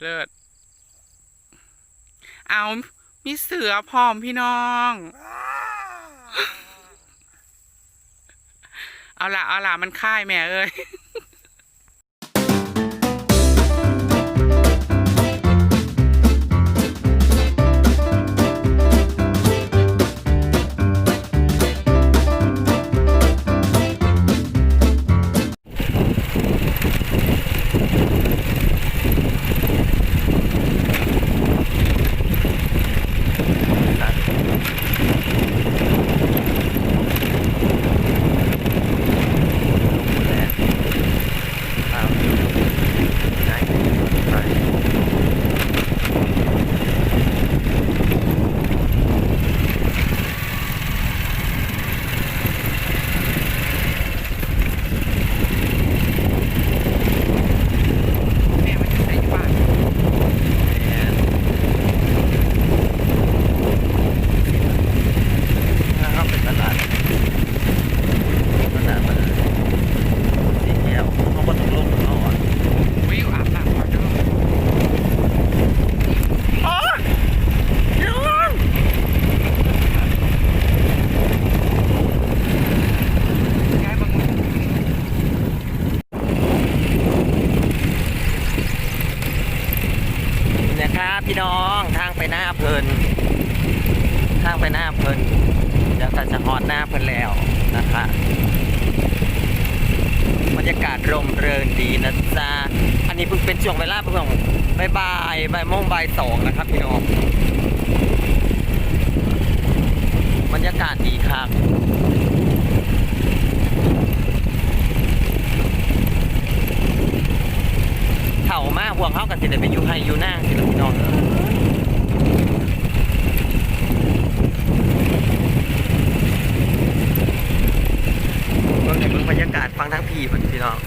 เลิศ เอา มีเสือพร้อมพี่น้อง เอาละเอาละมันค่ายแม่เอ้ย ครับพี่น้องทางไปหน้าเพลิน ทางไปหน้าเพลินเดี๋ยวจะฮอดหน้าเพลินแล้วนะคะบรรยากาศร่มเริงดีนะจ๊ะอันนี้เพิ่งเป็นช่วงเวลาเพิ่งบ่ายบ่ายบ่ายโมงบ่ายสองนะครับพี่น้องบรรยากาศดีครับ เข่ามากพวกเขากับ สิได้ไปอยู่ให้อยู่หน้าสิล่ะพี่น้องเบิ่งให้เบิ่งบรรยากาศฟังทั้งผีมันพี่น้อง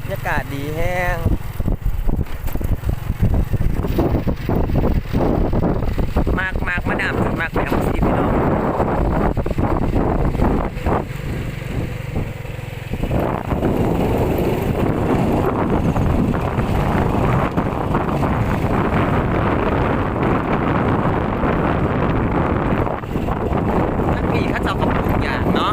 บรรยากาศดีแห้งมากมากมาดามมากแล้วสิพี่น้องปีเขาเจ้ากับปลูกอย่างเนาะ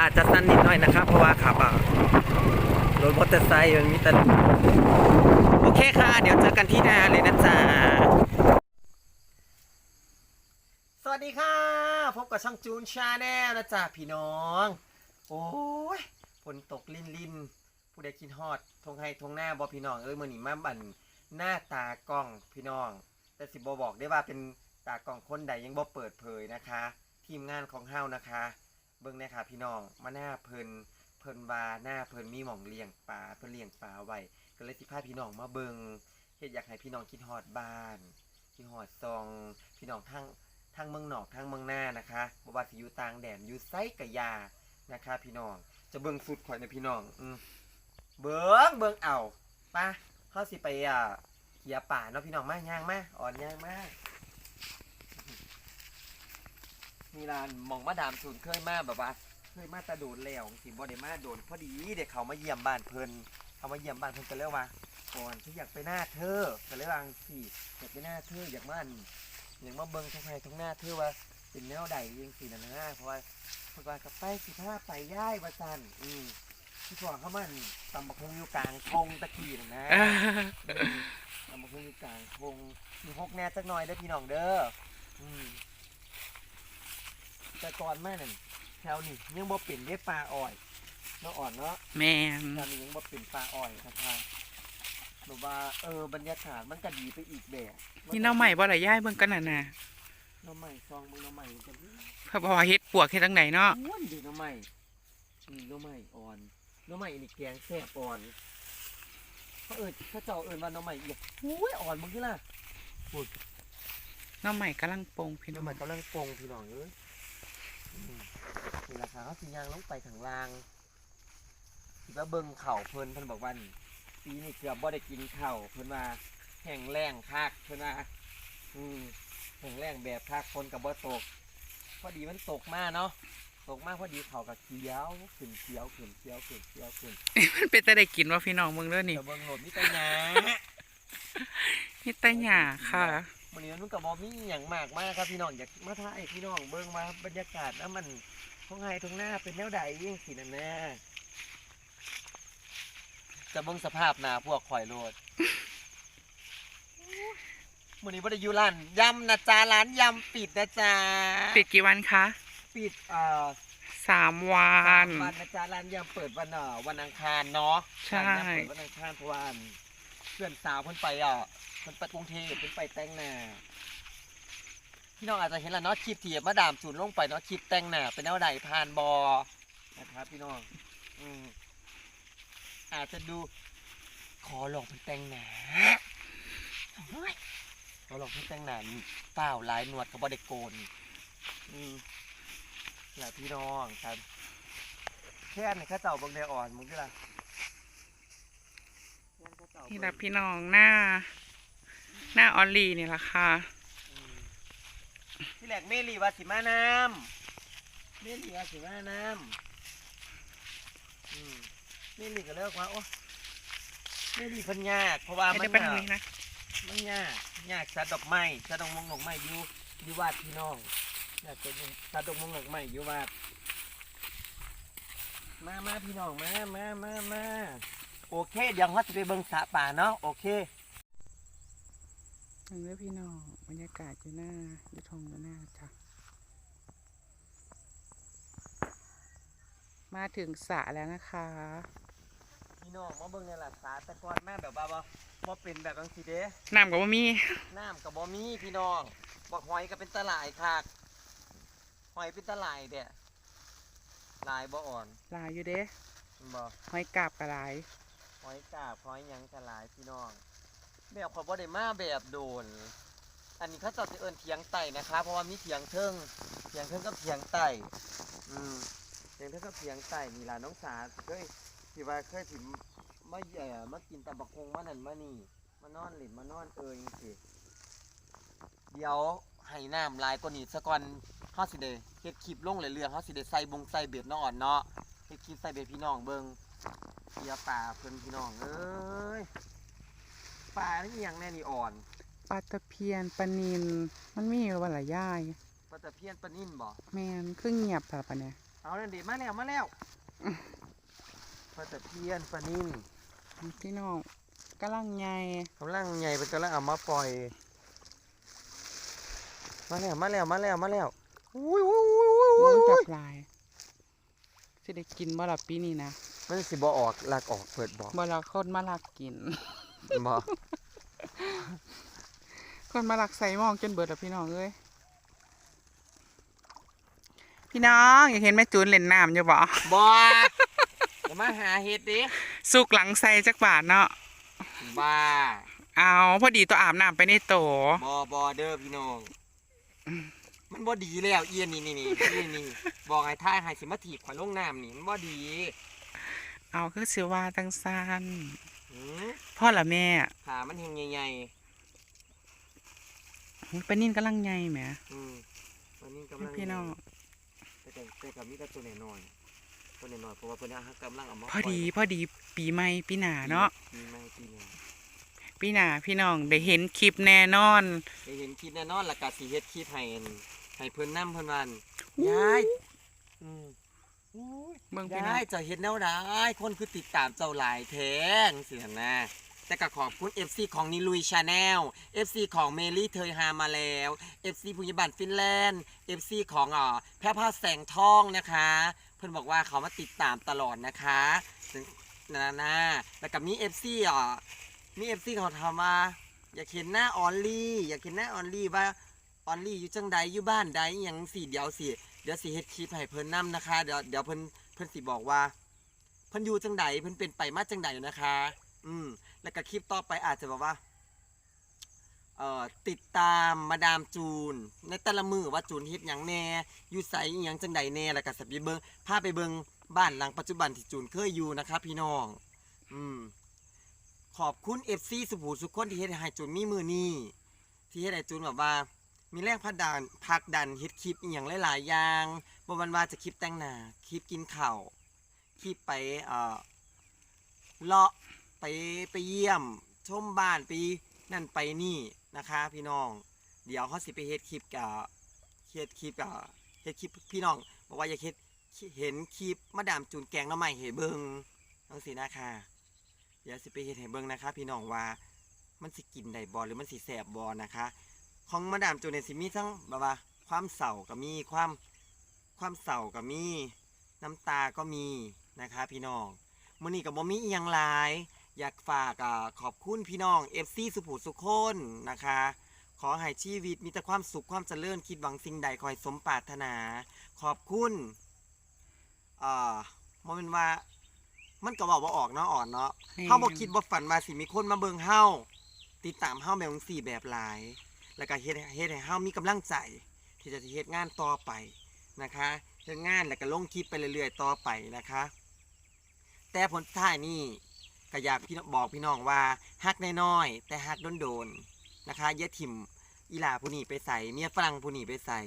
อาจจะ สั้นนิดหน่อยนะครับ เพราะว่าขับอะรถมอเตอร์ไซค์มันมีแต่โอเคค่ะ เดี๋ยวเจอกันที่นาเลยนะจ๊ะสวัสดีค่ะ พบกับช่องจูนชาแนลนะจ๊ะพี่น้อง โอ้ยฝนตกลินลินผู้ใดกินฮอดทงไห้ทงหน้าบอพี่น้องเอ้ยมือหนีมาบันหน้าตากล้องพี่น้อง แต่สิบอบอกได้ว่าเป็นตากล้องคนใดยังบ่เปิดเผยนะคะ ทีมงานของเฮานะคะ เบิ่งนะคะพี่น้องมาหน้าเพิ่นเพิ่นบาหน้าเพิ่นมีหม่องเลี้ยงปลาเพิ่นเลี้ยงปลาไว้ก็เลยสิพาพี่น้องมาเบิ่งเฮ็ดอยากให้พี่น้องคิดฮอดบ้านคิดฮอดซอง พี่น้องทั้งทั้งเมืองนอกทั้งเมืองหน้านะคะบ่ว่าสิอยู่ต่างแดนอยู่ไสกะยานะคะ พี่น้องจะเบิ่งสุดข่อยนะพี่น้อง อืมเบิ้งเบิ้งเอาไป่ะเขาสิไปอะเขียป่าเนาะพี่น้องมาย่างมาอ่อนย่างมา มีร้านหมองมาดามศูนย์เคยมาแบบว่า เคยมาแตะโดนแล้วสิบ่ได้มาโดนพอดีเด็กเขามาเยี่ยมบ้านเพิ่นเขามาเยี่ยมบ้านเพิ่นก็เลยว่าก่อนที่อยากไปหน้าเธอก็เลยว่าสิอยากไปหน้าเธออยากมาอันอยากมาเบิ่งท้องไห้ท้องหน้าเธอว่าเป็นแนวใดเองสินะนะเพราะว่าเพิ่นว่ากับไปสิพาไปย่ายว่าซั่นอืมที่พ่อเขามันตำบักฮงอยู่กลางทงตะกี้น่ะนะตำบักฮงอยู่กลางทงมีฮกแน่จักหน่อยเด้อพี่น้องเด้ออืม แต่ก่อนแม่นั่นแถวนี้ยังบ่เป็นได้ปลาอ่อยเนาะอ่อนเนาะแม่นแถวนี้ยังบ่เป็นปลาอ่อยนะครับแบบว่าเออบรรยากาศมันก็ดีไปอีกแบบนี่น้องใหม่บ่ล่ะย้ายเบิ่งกันน่ะนะน้องใหม่ซองมึงน้องใหม่มันจะดีเพราะว่าเฮ็ดปวกเฮ็ดจังไดเนาะอ้วนดีน้องใหม่นี่น้องใหม่อ่อนน้องใหม่นี่แกงแซ่บอ่อนเขาเอิญเขาเจ้าเอิญว่าน้องใหม่อีกอุ้ยอ่อนมึงที่ล่ะน้องใหม่กำลังปรุงพี่น้น้อองงใหม่กำลังปรุงพี่น้องเอ้ยอืม นี่ราคาเขาสิยางลงไปข้างล่างคิดว่าเบิ่งเข่าเพิ่นเพิ่นบอกว่านี่ปีนี้เกือบบ่ได้กินเข่าวเพิ่นว่าแห้งแรงคักเพิ่นว่าอืมแห้งแรงแบบภาคฝนกับบ่ตก พอดีมันตกมาเนาะตกมาพอดีเขากับเขียวขึ้นเขียวขึ้นเขียวขึ้นเขียวขึ้นมันเป็นแต่ได้กินว่าพี่น้องมึงเด้อนี่แต่เบิ่งโหลดมีแต่หยานี่แต่หยาค่ะ วันนี้มันกับบอมีอย่างมากมากครับพี่น้องอยากมาถ่ายให้พี่น้องเบิ่งมาบรรยากาศนะมันท้องไห้ท้องหน้าเป็นแนวใดยิ่งสินั่นแน่จะเบิ่งสภาพหนาพวกข่อยโลดวันนี้บ่ได้อยู่ร้านยำนะจ๊ะร้านยำปิดนะจ๊ะปิดกี่วันคะ ปิดเอ่อสามวันวันนะจ๊ะร้านยำเปิดวันเอ่อวันอังคารเนาะใช่ร้านยำเปิดวันอังคารเพราะว่า เพื่อนสาวเพิ่นไปอะเพิ่นไปกรุงเทพเพิ่นไปแต่งหน้าพี่น้องอาจจะเห็นแล้วเนาะคลิปที่มาดามจูนลงไปเนาะคลิปแต่งหน้าเป็นแนวใดผ่านบอนะครับ พี่น้อง อืมอาจจะดู ขอลองเพิ่นแต่งหน้าโอ้ยขอลองเพิ่นแต่งหน้านี่เปล่าลายหนวดกับบอดโกนอืมแหละพี่น้องครับแค่นี้ข้าเจ้าบางเดอ่อนมึงคืออะ นี่แหละพี่น้องหน้า หน้าออลลี่นี่แหละค่ะอืมที่แรกเมลีว่าสิมาน้ำเมลีว่าสิมาน้ำอืมเมลีก็เลิกว่าโอ้เมลีเพันยากเพราะว่าไม่มันได้ไปทางนี้นะมันยากยากสัดดอกไม้สัดดอกมงดอกไม้อยู่อยู่วาดพี่น้องอยากจะสัดดอกมงดอกไม้อยู่วาดมามาพี่น้องมามามามา โอเค เดี๋ยวเขาจะไปเบิ่งสระป่าเนาะโอเคทางเด้อพี่น้องบรรยากาศอยู่หน้าอยู่ทงอยู่หน้าจ้ะมาถึงสระแล้วนะคะ พี่น้องมาเบิ่งในหลักสาแต่ก่อนแม่แบบว่าบ่บ่เป็นแบบบางทีเด้น้ำกับว่ามีน้ำกับบ่มีพี่น้องบักหอยก็เป็นตะหลายคักหอยเป็นตะหลายเด้ลายบ่อ่อนหลายอยู่เด้เห็นบ่หอยกาบกระไร หอยกาบหอยหยังตะหลายพี่น้อง แบบเขาบ่ได้มาแบบโดน อันนี้เขาเจะเอินเถียงไต่นะคะ เพราะว่ามีเถียงเทิงเถียงเทิงกับเถียงไต่อืมเถียงเทิงกับเถียงไต่นี่ล่ะน้องสาเคยที่ว่าเคยสิมาเอ่อมากินตำบักคงมานั่นมานี่ มานอนหลินมานอนเอยจังซี่เดี๋ยว ให้น้ำลายกว่านี้ซะก่อนเฮาสิได้เฮ็ดคลิปลงเรื่อยๆเฮาสิได้ใส่บงใส่เบ็ดเนาะอ่อนเนาะเฮ็ดคลิปใส่เบ็ดพี่น้องเบิ่งเสียป่าเพิ่นพี่น้องเอ้ยป่านี่อหยังแน่นี่อ่อนปลาตะเพียนปลานินมันมีอยู่วันละย่ายปลาตะเพียนปลานิ่นบ่แมนคือเงียบค่ะปะเนี่ยเอานั่นดิมาแล้วมาแล้วปลาตะเพียนปลานิ่นพี่น้องกำลังไงกำลังใหญ่เป็นกำลังเอามาปล่อย มาแล้วมาแล้วมาแล้วมาแล้วอุ้ยอุ้ยอุ้ยอุ้ยมึอุ้งยจับลายจะได้กินบ่ละปีนี้นะมันสิบ่ออกลากออกเปิดบอกบ่ละคนมาลักกินบ่คนมาลักใส่หมองจนเบิดแล้วพี่น้องเอ้ยพี่น้องอยากเห็นแม่จูนเล่นน้ำอยู่บ่บ่อย่ามาหาเห็ดดิสุกหลังใส่จักบาทเนาะบ้าเอาพอดีตัวอาบน้ำไปในโตบ่บ่เด้อพี่น้อง มันบ่ดีแล้วเอียนนี่นี่นี่นี่นี่บอกให้ท่ายให้สิมาถีบข่อยลงน้ำนี่มันบ่ดีเอาคือสิว่าจังซันหือพ่อละแม่ขามันเฮงใหญ่ปลานิ่นกำลังไงแหมๆอืมวันนี้กำลังพี่น้องแต่แต่แต่กับมีแต่ตัวน้อยๆตัวน้อยๆเพราะว่าเพิ่นเอากำลังเอามาพอดีปล่ยพอดีปีใหม่ปีหน้าเนาะปีใหม่ปีหน้า ปีหน้าพี่น้องได้เห็นคลิปแน่นอน ได้เห็นคลิปแน่นอนและก็สิเฮ็ดคลิปให้อั่นให้เพิ่นนำเพิ่นว่าอั่นอู้ยายอืมอู้ยเบิ่งพี่น้องยายเจะเห็นแนวใดคนคือติดตามเจ้าหลายแท้งสิหั่นนะแต่ก็ขอบคุณ FC ของนิลุยชาแนล FC ของเมลี่เทยฮามาแล้ว FC ผู้ยิบันฟินแลนด์ FC ของอ่อแพร่ผ้าแสงทองนะคะ เพิ่นบอกว่าเขามาติดตามตลอดนะคะซึ่งนานาแล้วกับมี FC อะ มี FC เขาทำมาอยากเห็นหน้าออนลี่อยากเห็นหน้าออนลี่ว่าออนลี่อยู่จังใดอยู่บ้านใดอหยังสิเดี๋ยวสิเดี๋ยวสิเฮ็ดคลิปให้เพิ่นนํนะคะเดี๋ยวเดี๋ยวเพิ่นเพิ่นสิบอกว่าเพิ่นอยู่จังใดเพิ่นเป็นไปมาจังใดนะคะ อืมแล้วก็คลิปต่อไปอาจจะแบบว่าเอ่อติดตามมาดามจูน ในแต่ละมือว่าจูนเฮ็ดหยังแน่อยู่ไสอหยังจังใดแน่แล้วก็สับไปเบิ่งพาไปเบิ่งบ้านหลังปัจจุบันที่จูนเคยอยู่นะครับพี่น้อง อืม ขอบคุณ FC สุภูสุขคนที่เฮ็ดให้จูนมีมือนี้ที่เฮ็ดให้จูนแบบว่า มีแรงพักดันพักดันเฮ็ดคลิปอีหยังหลายๆอย่างบ่วันว่าจะคลิปแต่งหน้าคลิปกินข้าวคลิปไปเอ่อเลาะไปไปเยี่ยม ชมบ้านไปนั่นไปนี่นะคะ พี่น้อง เดี๋ยวเขาสิไปเฮ็ดคลิปกับเฮ็ดคลิปกับเฮ็ดคลิปพี่น้องบอกว่าอยากเฮ็ดเห็นคลิปมาดามจูนแกงน้ำใหม่ให้เบิ่งจังซี่นะคะ ดี๋ยวสิไปเฮ็ดให้เบิ่งนะคะ พี่น้องว่ามันสิกินได้บ่หรือมันสิแซ่บบ่นะคะ ของมาดามจูเนียสิมีทั้งแบบว่า ความเศร้าก็มีความความเศร้าก็มี น้ำตาก็มีนะคะ พี่น้องมื้อนี้ก็บ่มีอีหยังหลาย อยากฝากขอบคุณพี่น้อง FC สุภูสุคนนะคะ ขอให้ชีวิตมีแต่ความสุขความเจริญคิดหวังสิ่งใดคอยสมปรารถนา ขอบคุณอ่าบ่แม่นว่า มันก็บอกว่าออกเนาะอ่อนเนาะแม่นเฮาบ่คิดบ่ฝันว่าสิมีคนมาเบิ่งเฮาติดตามเฮาแบบจังซี่แบบหลาย แล้วก็เฮ็ดให้เฮ็ดให้เฮามีกำลังใจ ที่จะเฮ็ดงานต่อไปนะคะเฮ็ดงานแล้วก็ลงคลิปไปเรื่อยๆต่อไปนะคะ แต่ผลสุดท้ายนี่ก็อยากพี่น้องบอกพี่น้องว่าฮักน้อยๆแต่ฮักโดนๆนะคะอย่าถิ่มอีหลาผู้นี้ไปใส่เมียฝรั่งผู้นี้ไปใส่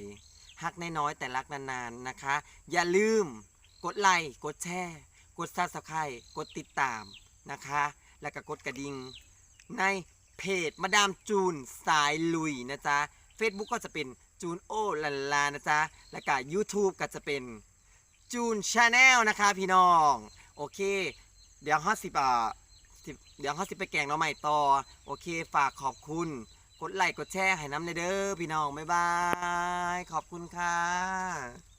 ฮักน้อยๆแต่รักนานๆนะคะ อย่าลืมกดไลค์กดแชร์ก ดซับสไครต์กดติดตามนะคะ แล้วก็กดกระดิ่งในเพจมาดามจูนสายลุยนะจ๊ะ Facebook ก็จะเป็นจูนโอลันลานะจ๊ะ แล้วก็ YouTube ก็จะเป็นจูนชาแนลนะคะพี่น้อง โอเค เดี๋ยวห้าสิบอ่าสิบเดี๋ยวห้าสิบไปแกงหน้องใหม่ต่อ โอเค ฝากขอบคุณ กดไลค์กดแชร์ให้น้ำในเด้อพี่น้อง บ๊ายบาย ขอบคุณค่ะ